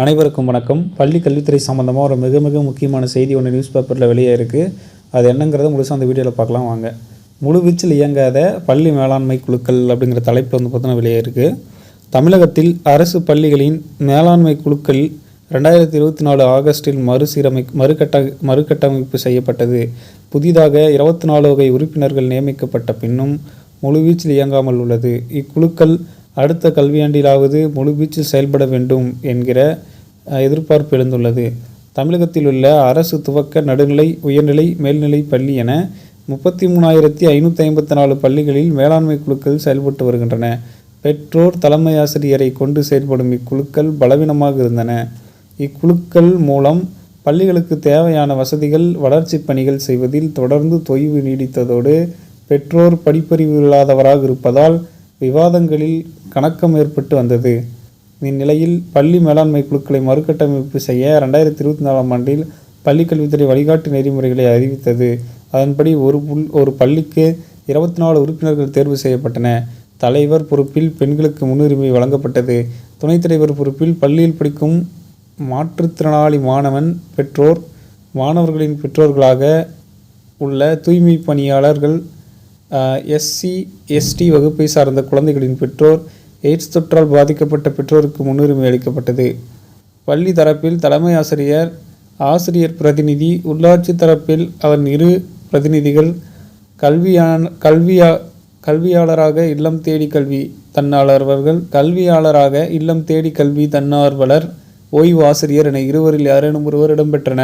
அனைவருக்கும் வணக்கம். பள்ளி கல்வித்துறை சம்மந்தமாக ஒரு மிக மிக முக்கியமான செய்தி ஒன்று நியூஸ் பேப்பரில் வெளியே இருக்குது அது என்னங்கிறத முழுசாக அந்த வீடியோவில் பார்க்கலாம் வாங்க. முழுவீச்சில் இயங்காத பள்ளி மேலாண்மை குழுக்கள் அப்படிங்கிற தலைப்பு வந்து பார்த்தீங்கன்னா வெளியே இருக்குது தமிழகத்தில் அரசு பள்ளிகளின் மேலாண்மை குழுக்கள் ரெண்டாயிரத்தி இருபத்தி நாலு ஆகஸ்டில் மறுசீரமை மறுகட்ட மறுகட்டமைப்பு செய்யப்பட்டது. புதிதாக இருபத்தி நாலு வகை உறுப்பினர்கள் நியமிக்கப்பட்ட பின்னும் முழுவீச்சில் இயங்காமல் உள்ளது. இக்குழுக்கள் அடுத்த கல்வியாண்டிலாவது முழுவீச்சில் செயல்பட வேண்டும் என்கிற எதிர்பார்ப்பு எழுந்துள்ளது. தமிழகத்தில் உள்ள அரசு துவக்க நடுநிலை உயர்நிலை மேல்நிலை பள்ளி என முப்பத்தி மூணாயிரத்தி ஐநூற்றி ஐம்பத்தி நாலு பள்ளிகளில் மேலாண்மை குழுக்கள் செயல்பட்டு வருகின்றன. பெற்றோர் தலைமை ஆசிரியரை கொண்டு செயல்படும் இக்குழுக்கள் பலவீனமாக இருந்தன. இக்குழுக்கள் மூலம் பள்ளிகளுக்கு தேவையான வசதிகள் வளர்ச்சி பணிகள் செய்வதில் தொடர்ந்து தொய்வு நீடித்ததோடு பெற்றோர் படிப்பறிவு இல்லாதவராக இருப்பதால் விவாதங்களில் கணக்கம் ஏற்பட்டு வந்தது. இந்நிலையில் பள்ளி மேலாண்மை குழுக்களை மறுகட்டமைப்பு செய்ய ரெண்டாயிரத்தி இருபத்தி நாலாம் ஆண்டில் பள்ளிக் கல்வித்துறை வழிகாட்டு நெறிமுறைகளை அறிவித்தது. அதன்படி ஒரு புல் ஒரு பள்ளிக்கு இருபத்தி நாலு உறுப்பினர்கள் தேர்வு செய்யப்பட்டன. தலைவர் பொறுப்பில் பெண்களுக்கு முன்னுரிமை வழங்கப்பட்டது. துணைத் தலைவர் பொறுப்பில் பள்ளியில் படிக்கும் மாற்றுத்திறனாளி மாணவன் பெற்றோர் மாணவர்களின் பெற்றோர்களாக உள்ள தூய்மை பணியாளர்கள் எஸ்சி எஸ்டி வகுப்பை சார்ந்த குழந்தைகளின் பெற்றோர் எய்ட்ஸ் தொற்றால் பாதிக்கப்பட்ட பெற்றோருக்கு முன்னுரிமை அளிக்கப்பட்டது. பள்ளி தரப்பில் தலைமை ஆசிரியர் ஆசிரியர் பிரதிநிதி உள்ளாட்சி தரப்பில் அதன் இரு பிரதிநிதிகள் கல்வியான கல்வியா கல்வியாளராக இல்லம் தேடி கல்வி தன்னார்வலர்கள் கல்வியாளராக இல்லம் தேடி கல்வி தன்னார்வலர் ஓய்வு ஆசிரியர் என இருவரில் யாரேனும் ஒருவர் இடம்பெற்றன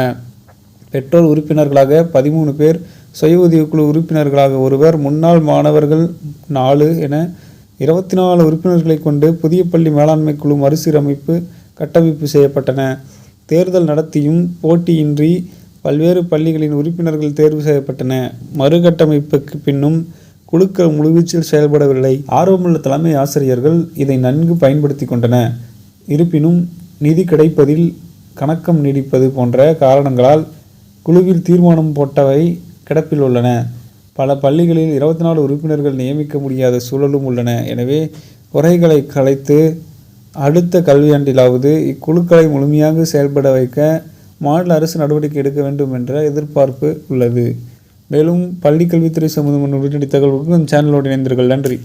பெற்றோர் உறுப்பினர்களாக பதிமூணு பேர் சுய உதவிக்குழு உறுப்பினர்களாக ஒருவர் முன்னாள் மாணவர்கள் நாலு என இருபத்தி நாலு உறுப்பினர்களை கொண்டு புதிய பள்ளி மேலாண்மை குழு மறுசீரமைப்பு கட்டமைப்பு செய்யப்பட்டன. தேர்தல் நடத்தியும் போட்டியின்றி பல்வேறு பள்ளிகளின் உறுப்பினர்கள் தேர்வு செய்யப்பட்டன. மறுகட்டமைப்புக்கு பின்னும் குழுக்கள் முழுவீச்சில் செயல்படவில்லை. ஆர்வமுள்ள தலைமை ஆசிரியர்கள் இதை நன்கு பயன்படுத்தி கொண்டன இருப்பினும் நிதி கிடைப்பதில் கணக்கம் நீடிப்பது போன்ற காரணங்களால் குழுவில் தீர்மானம் போட்டவை கிடப்பில் உள்ளன. பல பள்ளிகளில் இருபத்தி நாலு உறுப்பினர்கள் நியமிக்க முடியாத சூழலும் உள்ளன. எனவே குறைகளை கலைத்து அடுத்த கல்வியாண்டிலாவது இக்குழுக்களை முழுமையாக செயல்பட வைக்க மாநில அரசு நடவடிக்கை எடுக்க வேண்டும் என்ற எதிர்பார்ப்பு உள்ளது. மேலும் பள்ளி கல்வித்துறை சம்பந்தமான உடனடி தகவல்களுக்கு சேனலோடு இணைந்தீர்கள் நன்றி.